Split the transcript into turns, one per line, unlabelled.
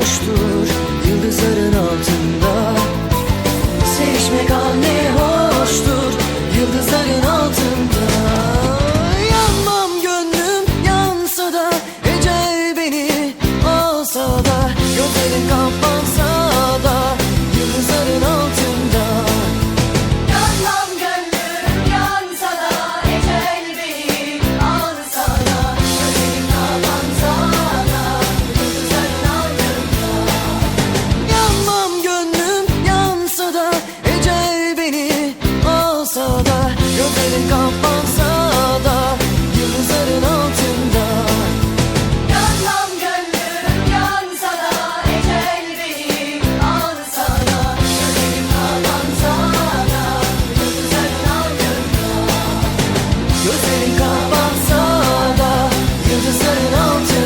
boştur Yıldızların altında belong to